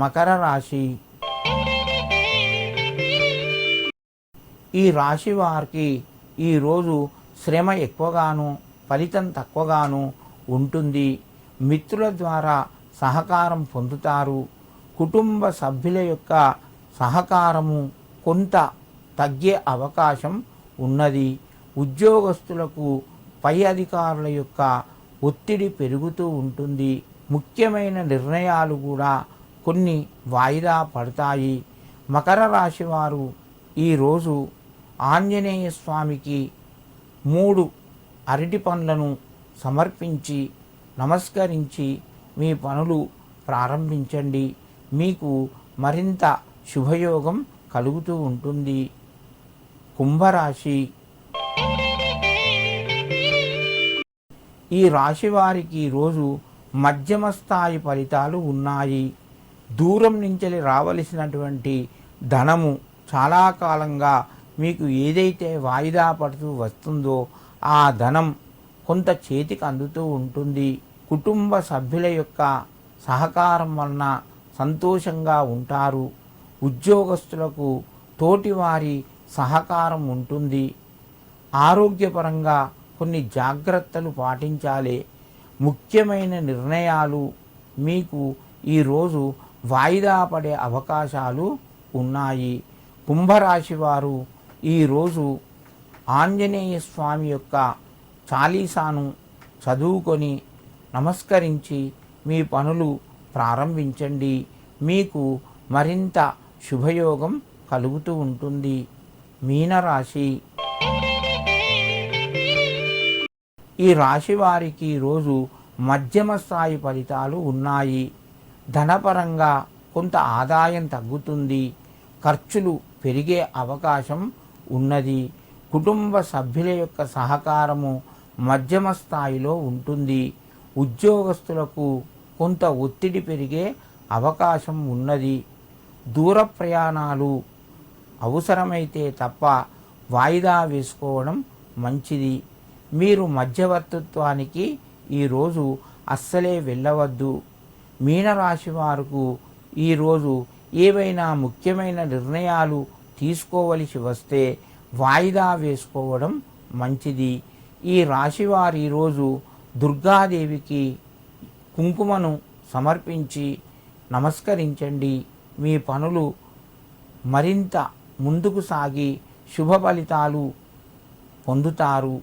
మకర రాశి. ఈ రాశి వారికి ఈరోజు శ్రమ ఎక్కువగాను ఫలితం తక్కువగాను ఉంటుంది. మిత్రుల ద్వారా సహకారం పొందుతారు. కుటుంబ సభ్యుల యొక్క సహకారము కొంత తగ్గే అవకాశం ఉన్నది. ఉద్యోగస్తులకు పై అధికారుల యొక్క ఒత్తిడి పెరుగుతూ ఉంటుంది. ముఖ్యమైన నిర్ణయాలు కూడా కొన్ని వాయిదా పడతాయి. మకర రాశి వారు ఈరోజు ఆంజనేయ స్వామికి మూడు అరటి పండ్లను సమర్పించి నమస్కరించి మీ పనులు ప్రారంభించండి. మీకు మరింత శుభయోగం కలుగుతూ ఉంటుంది. కుంభరాశి. ఈ రాశి వారికి రోజు మధ్యమ స్థాయి ఫలితాలు ఉన్నాయి. దూరం నుంచి రావలసినటువంటి ధనము చాలా కాలంగా మీకు ఏదైతే వాయిదా పడుతూ వస్తుందో ఆ ధనం కొంత చేతికి అందుతూ ఉంటుంది. కుటుంబ సభ్యుల యొక్క సహకారం వలన సంతోషంగా ఉంటారు. ఉద్యోగస్తులకు తోటివారి సహకారం ఉంటుంది. ఆరోగ్యపరంగా కొన్ని జాగ్రత్తలు పాటించాలి. ముఖ్యమైన నిర్ణయాలు మీకు ఈరోజు వాయిదా పడే అవకాశాలు ఉన్నాయి. కుంభరాశి వారు ఈరోజు ఆంజనేయ స్వామి యొక్క చాలీసాను చదువుకొని నమస్కరించి మీ పనులు ప్రారంభించండి. మీకు మరింత శుభయోగం కలుగుతూ ఉంటుంది. మీనరాశి. ఈ రాశి వారికి రోజు మధ్యమ స్థాయి ఫలితాలు ఉన్నాయి. ధనపరంగా కొంత ఆదాయం తగ్గుతుంది. ఖర్చులు పెరిగే అవకాశం ఉన్నది. కుటుంబ సభ్యుల యొక్క సహకారము మధ్యమ స్థాయిలో ఉంటుంది. ఉద్యోగస్తులకు కొంత ఒత్తిడి పెరిగే అవకాశం ఉన్నది. దూర ప్రయాణాలు అవసరమైతే తప్ప వాయిదా వేసుకోవడం మంచిది. మీరు మధ్యవర్తిత్వానికి ఈరోజు అస్సలే వెళ్ళవద్దు. మీనరాశి వారికి ఈరోజు ఏవైనా ముఖ్యమైన నిర్ణయాలు తీసుకోవలసి వస్తే వాయిదా వేసుకోవడం మంచిది. ఈ రాశివారు ఈరోజు దుర్గాదేవికి కుంకుమను సమర్పించి నమస్కరించండి. మీ పనులు మరింత ముందుకు సాగి శుభ ఫలితాలు పొందుతారు.